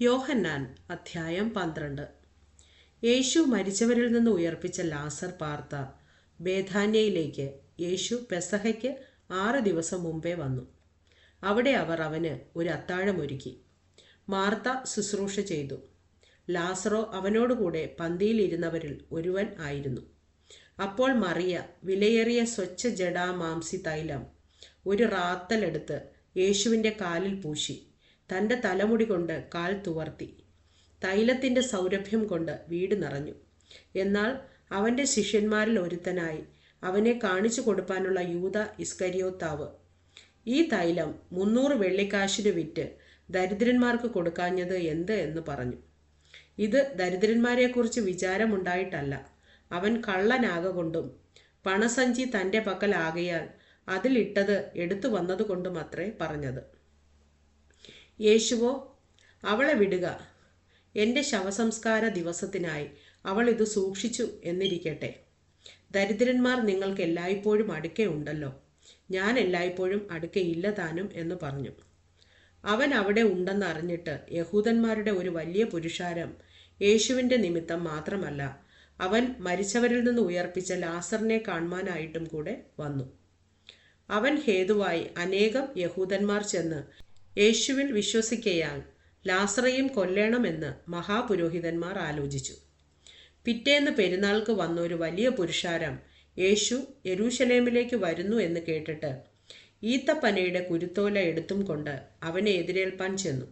യോഹന്നാൻ അധ്യായം പന്ത്രണ്ട്. യേശു മരിച്ചവരിൽ നിന്ന് ഉയർപ്പിച്ച ലാസർ പാർത്ത ബേധാന്യയിലേക്ക് യേശു പെസഹയ്ക്ക് ആറ് ദിവസം മുമ്പേ വന്നു. അവിടെ അവർ അവന് ഒരു അത്താഴമൊരുക്കി മാർത്ത ശുശ്രൂഷ ചെയ്തു. ലാസറോ അവനോടുകൂടെ പന്തിയിലിരുന്നവരിൽ ഒരുവൻ ആയിരുന്നു. അപ്പോൾ മറിയ വിലയേറിയ സ്വച്ഛ ജഡാമാംസി തൈലം ഒരു റാത്തലെടുത്ത് യേശുവിന്റെ കാലിൽ പൂശി. തന്റെ തലമുടി കൊണ്ട് കാൽ തുവർത്തി. തൈലത്തിന്റെ സൗരഭ്യം കൊണ്ട് വീട് നിറഞ്ഞു. എന്നാൽ അവന്റെ ശിഷ്യന്മാരിൽ ഒരുത്തനായി അവനെ കാണിച്ചു കൊടുപ്പാനുള്ള യൂത ഇസ്കരിയോത്താവ്. ഈ തൈലം മുന്നൂറ് വെള്ളിക്കാശിന് വിറ്റ് ദരിദ്രന്മാർക്ക് കൊടുക്കാഞ്ഞത് എന്ത് എന്ന് പറഞ്ഞു. ഇത് ദരിദ്രന്മാരെക്കുറിച്ച് വിചാരമുണ്ടായിട്ടല്ല. അവൻ കള്ളനാകൊണ്ടും പണസഞ്ചി തന്റെ പക്കലാകയാൽ അതിലിട്ടത് എടുത്തു വന്നതുകൊണ്ടും അത്രേ പറഞ്ഞത്. യേശുവോ അവളെ വിടുക. എന്റെ ശവസംസ്കാര ദിവസത്തിനായി അവൾ ഇത് സൂക്ഷിച്ചു എന്നിരിക്കട്ടെ. ദരിദ്രന്മാർ നിങ്ങൾക്ക് എല്ലായ്പ്പോഴും അടുക്കയുണ്ടല്ലോ ഞാൻ എല്ലായ്പ്പോഴും അടുക്കയില്ല താനും എന്ന് പറഞ്ഞു. അവൻ അവിടെ ഉണ്ടെന്ന് അറിഞ്ഞിട്ട് യഹൂദന്മാരുടെ ഒരു വലിയ പുരുഷാരം യേശുവിന്റെ നിമിത്തം മാത്രമല്ല അവൻ മരിച്ചവരിൽ നിന്ന് ഉയർപ്പിച്ച ലാസറിനെ കാണുവാനായിട്ടും കൂടെ വന്നു. അവൻ ഹേതുവായി അനേകം യഹൂദന്മാർ ചെന്ന് യേശുവിൽ വിശ്വസിക്കയാൽ ലാസറയും കൊല്ലണമെന്ന് മഹാപുരോഹിതന്മാർ ആലോചിച്ചു. പിറ്റേന്ന് പെരുന്നാൾക്ക് വന്ന ഒരു വലിയ പുരുഷാരം യേശു യെരൂശലേമിലേക്ക് വരുന്നു എന്ന് കേട്ടിട്ട് ഈത്തപ്പനയുടെ കുരുത്തോല എടുത്തും കൊണ്ട് അവനെ എതിരേൽപ്പാൻ ചെന്നു.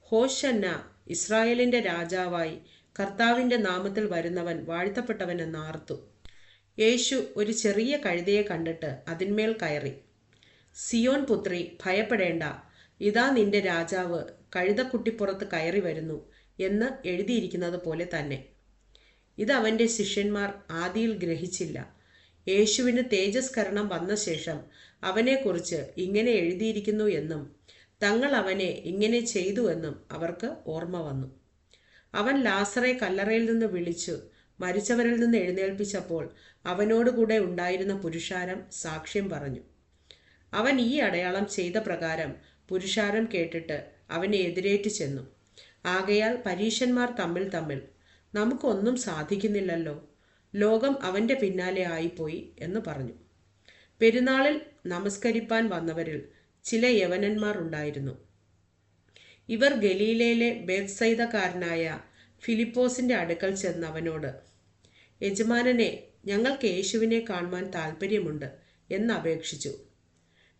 ഹോഷന്ന ഇസ്രായേലിന്റെ രാജാവായി കർത്താവിന്റെ നാമത്തിൽ വരുന്നവൻ വാഴ്ത്തപ്പെട്ടവനെന്ന് ആർത്തു. യേശു ഒരു ചെറിയ കഴുതയെ കണ്ടിട്ട് അതിന്മേൽ കയറി. സിയോൻ പുത്രി ഭയപ്പെടേണ്ട ഇതാ നിന്റെ രാജാവ് കഴുതക്കുട്ടിപ്പുറത്ത് കയറി വരുന്നു എന്ന് എഴുതിയിരിക്കുന്നത് പോലെ തന്നെ. ഇത് അവന്റെ ശിഷ്യന്മാർ ആദിയിൽ ഗ്രഹിച്ചില്ല. യേശുവിന് തേജസ്കരണം വന്ന ശേഷം അവനെക്കുറിച്ച് ഇങ്ങനെ എഴുതിയിരിക്കുന്നു എന്നും തങ്ങൾ അവനെ ഇങ്ങനെ ചെയ്തു എന്നും അവർക്ക് ഓർമ്മ വന്നു. അവൻ ലാസറെ കല്ലറയിൽ നിന്ന് വിളിച്ചു. മരിച്ചവരിൽ നിന്ന് എഴുന്നേൽപ്പിച്ചപ്പോൾ അവനോടുകൂടെ ഉണ്ടായിരുന്ന പുരുഷാരം സാക്ഷ്യം പറഞ്ഞു. അവൻ ഈ അടയാളം ചെയ്ത പ്രകാരം പുരുഷാരം കേട്ടിട്ട് അവനെ എതിരേറ്റ് ചെന്നു. ആകയാൽ പരീശന്മാർ തമ്മിൽ തമ്മിൽ നമുക്കൊന്നും സാധിക്കുന്നില്ലല്ലോ. ലോകം അവന്റെ പിന്നാലെ ആയിപ്പോയി എന്ന് പറഞ്ഞു. പെരുന്നാളിൽ നമസ്കരിപ്പാൻ വന്നവരിൽ ചില യവനന്മാർ ഉണ്ടായിരുന്നു. ഇവർ ഗലീലയിലെ ബേത്സൈതക്കാരനായ ഫിലിപ്പോസിന്റെ അടുക്കൽ ചെന്ന് അവനോട് യജമാനനെ ഞങ്ങൾക്ക് യേശുവിനെ കാണുവാൻ താല്പര്യമുണ്ട് എന്ന് അപേക്ഷിച്ചു.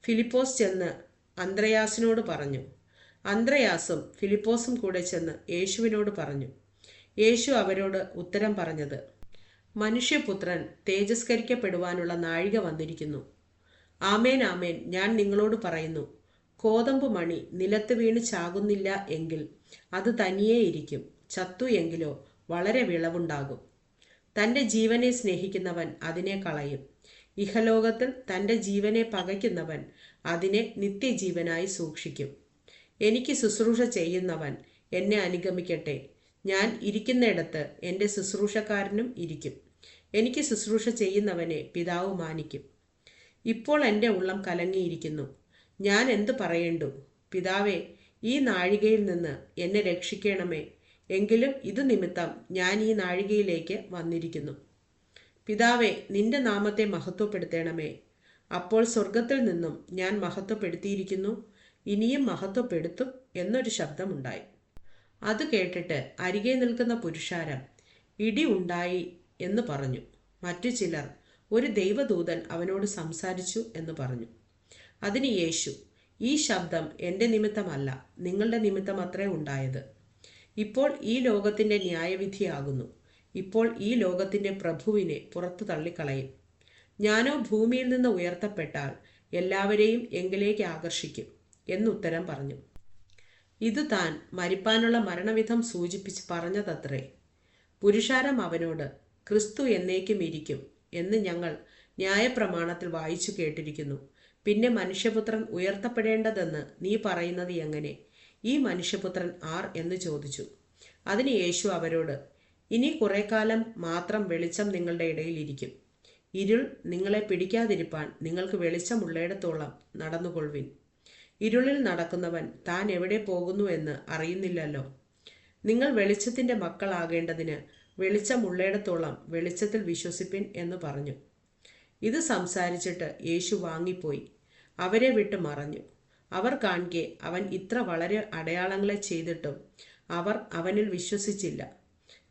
ഫിലിപ്പോസ് ചെന്ന് അന്ത്രയാസിനോട് പറഞ്ഞു. അന്ത്രയാസും ഫിലിപ്പോസും കൂടെ ചെന്ന് യേശുവിനോട് പറഞ്ഞു. യേശു അവരോട് ഉത്തരം പറഞ്ഞത് മനുഷ്യപുത്രൻ തേജസ്കരിക്കപ്പെടുവാനുള്ള നാഴിക വന്നിരിക്കുന്നു. ആമേൻ ആമേൻ ഞാൻ നിങ്ങളോട് പറയുന്നു. കോതമ്പ് മണി നിലത്ത് വീണ് ചാകുന്നില്ല എങ്കിൽ അത് തനിയേ ഇരിക്കും. ചത്തു എങ്കിലോ വളരെ വിളവുണ്ടാകും. തന്റെ ജീവനെ സ്നേഹിക്കുന്നവൻ അതിനെ കളയും. ഇഹലോകത്തിൽ തന്റെ ജീവനെ പകയ്ക്കുന്നവൻ അതിനെ നിത്യജീവനായി സൂക്ഷിക്കും. എനിക്ക് ശുശ്രൂഷ ചെയ്യുന്നവൻ എന്നെ അനുഗമിക്കട്ടെ. ഞാൻ ഇരിക്കുന്നിടത്ത് എന്റെ ശുശ്രൂഷക്കാരനും ഇരിക്കും. എനിക്ക് ശുശ്രൂഷ ചെയ്യുന്നവനെ പിതാവ് മാനിക്കും. ഇപ്പോൾ എന്റെ ഉള്ളം കലങ്ങിയിരിക്കുന്നു. ഞാൻ എന്തു പറയേണ്ടു? പിതാവേ ഈ നാഴികയിൽ നിന്ന് എന്നെ രക്ഷിക്കണമേ. എങ്കിലും ഇത് നിമിത്തം ഞാൻ ഈ നാഴികയിലേക്ക് വന്നിരിക്കുന്നു. പിതാവേ നിന്റെ നാമത്തെ മഹത്വപ്പെടുത്തേണമേ. അപ്പോൾ സ്വർഗത്തിൽ നിന്നും ഞാൻ മഹത്വപ്പെടുത്തിയിരിക്കുന്നു ഇനിയും മഹത്വപ്പെടുത്തും എന്നൊരു ശബ്ദമുണ്ടായി. അത് കേട്ടിട്ട് അരികെ നിൽക്കുന്ന പുരുഷാരം ഇടി ഉണ്ടായി എന്ന് പറഞ്ഞു. മറ്റു ചിലർ ഒരു ദൈവദൂതൻ അവനോട് സംസാരിച്ചു എന്ന് പറഞ്ഞു. അതിന് യേശു ഈ ശബ്ദം എന്റെ നിമിത്തമല്ല നിങ്ങളുടെ നിമിത്തം അത്രേ ഉണ്ടായത്. ഇപ്പോൾ ഈ ലോകത്തിന്റെ ന്യായവിധിയാകുന്നു. ഇപ്പോൾ ഈ ലോകത്തിന്റെ പ്രഭുവിനെ പുറത്തു തള്ളിക്കളയും. ഞാനോ ഭൂമിയിൽ നിന്ന് ഉയർത്തപ്പെട്ടാൽ എല്ലാവരെയും എങ്കിലേക്ക് ആകർഷിക്കും എന്നുത്തരം പറഞ്ഞു. ഇത് താൻ മരിപ്പാനുള്ള മരണവിധം സൂചിപ്പിച്ച് പറഞ്ഞതത്രേ. പുരുഷാരം അവനോട് ക്രിസ്തു എന്നേക്കും ഇരിക്കും എന്ന് ഞങ്ങൾ ന്യായപ്രമാണത്തിൽ വായിച്ചു കേട്ടിരിക്കുന്നു. പിന്നെ മനുഷ്യപുത്രൻ ഉയർത്തപ്പെടേണ്ടതെന്ന് നീ പറയുന്നത് എങ്ങനെ? ഈ മനുഷ്യപുത്രൻ ആർ? എന്ന് ചോദിച്ചു. അതിന് യേശു അവരോട് ഇനി കുറേ കാലം മാത്രം വെളിച്ചം നിങ്ങളുടെ ഇടയിലിരിക്കും. ഇരുൾ നിങ്ങളെ പിടിക്കാതിരിപ്പാൻ നിങ്ങൾക്ക് വെളിച്ചമുള്ളയിടത്തോളം നടന്നുകൊള്ളുവിൻ. ഇരുളിൽ നടക്കുന്നവൻ താൻ എവിടെ പോകുന്നു എന്ന് അറിയുന്നില്ലല്ലോ. നിങ്ങൾ വെളിച്ചത്തിന്റെ മക്കളാകേണ്ടതിന് വെളിച്ചമുള്ളയിടത്തോളം വെളിച്ചത്തിൽ വിശ്വസിപ്പിൻ എന്ന് പറഞ്ഞു. ഇത് സംസാരിച്ചിട്ട് യേശു വാങ്ങിപ്പോയി. അവരെ വിട്ട് മറഞ്ഞു. അവർ കാണിക്കെ അവൻ ഇത്ര വളരെ അടയാളങ്ങളെ ചെയ്തിട്ടും അവർ അവനിൽ വിശ്വസിച്ചില്ല.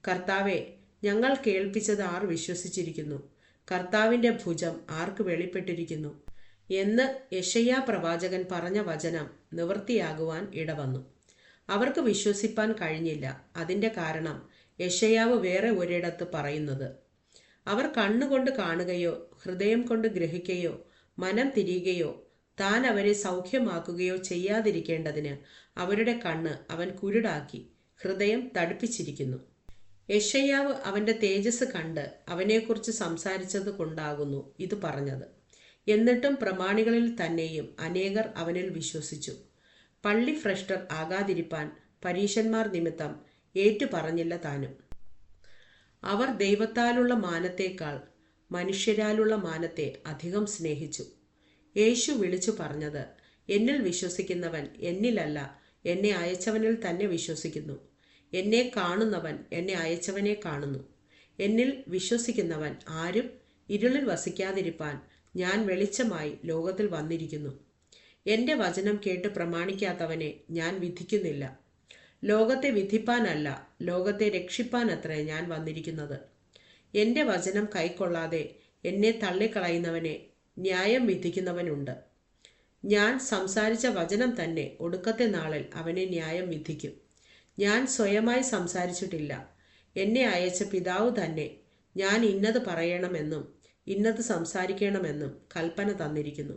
കർത്താവെ ഞങ്ങൾ കേൾപ്പിച്ചത് ആർ വിശ്വസിച്ചിരിക്കുന്നു? കർത്താവിന്റെ ഭുജം ആർക്ക് വെളിപ്പെട്ടിരിക്കുന്നു? എന്ന് യശയ്യാ പ്രവാചകൻ പറഞ്ഞ വചനം നിവൃത്തിയാകുവാൻ ഇടവന്നു. അവർക്ക് വിശ്വസിപ്പാൻ കഴിഞ്ഞില്ല. അതിന്റെ കാരണം യശയാവ് വേറെ ഒരിടത്ത് പറയുന്നത്. അവർ കണ്ണുകൊണ്ട് കാണുകയോ ഹൃദയം കൊണ്ട് ഗ്രഹിക്കുകയോ മനം തിരിയുകയോ താൻ അവരെ സൗഖ്യമാക്കുകയോ ചെയ്യാതിരിക്കേണ്ടതിന് അവരുടെ കണ്ണ് അവൻ കുരുടാക്കി ഹൃദയം തടുപ്പിച്ചിരിക്കുന്നു. യശയ്യാവ് അവന്റെ തേജസ് കണ്ട് അവനെക്കുറിച്ച് സംസാരിച്ചത് കൊണ്ടാകുന്നു ഇത് പറഞ്ഞത്. എന്നിട്ടും പ്രമാണികളിൽ തന്നെയും അനേകർ അവനിൽ വിശ്വസിച്ചു. പള്ളി ഭ്രഷ്ടർ ആകാതിരിപ്പാൻ പരീശന്മാർ നിമിത്തം ഏറ്റു പറഞ്ഞില്ല താനും. അവർ ദൈവത്താലുള്ള മാനത്തേക്കാൾ മനുഷ്യരാലുള്ള മാനത്തെ അധികം സ്നേഹിച്ചു. യേശു വിളിച്ചു പറഞ്ഞത് എന്നിൽ വിശ്വസിക്കുന്നവൻ എന്നിലല്ല എന്നെ അയച്ചവനിൽ തന്നെ വിശ്വസിക്കുന്നു. എന്നെ കാണുന്നവൻ എന്നെ അയച്ചവനെ കാണുന്നു. എന്നിൽ വിശ്വസിക്കുന്നവൻ ആരും ഇരുളിൽ വസിക്കാതിരിപ്പാൻ ഞാൻ വെളിച്ചമായി ലോകത്തിൽ വന്നിരിക്കുന്നു. എന്റെ വചനം കേട്ട് പ്രമാണിക്കാത്തവനെ ഞാൻ വിധിക്കുന്നില്ല. ലോകത്തെ വിധിപ്പാനല്ല ലോകത്തെ രക്ഷിപ്പാനത്രേ ഞാൻ വന്നിരിക്കുന്നത്. എന്റെ വചനം കൈക്കൊള്ളാതെ എന്നെ തള്ളിക്കളയുന്നവനെ ന്യായം വിധിക്കുന്നവനുണ്ട്. ഞാൻ സംസാരിച്ച വചനം തന്നെ ഒടുക്കത്തെ നാളിൽ അവനെ ന്യായം വിധിക്കും. ഞാൻ സ്വയമായി സംസാരിച്ചിട്ടില്ല. എന്നെ അയച്ച പിതാവ് തന്നെ ഞാൻ ഇന്നത് പറയണമെന്നും ഇന്നത് സംസാരിക്കണമെന്നും കൽപ്പന തന്നിരിക്കുന്നു.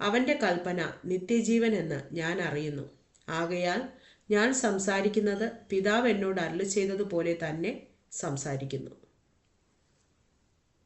അവന്റെ കൽപ്പന നിത്യജീവൻ എന്ന് ഞാൻ അറിയുന്നു. ആകയാൽ ഞാൻ സംസാരിക്കുന്നത് പിതാവ് എന്നോട് അരുളി ചെയ്തതുപോലെ തന്നെ സംസാരിക്കുന്നു.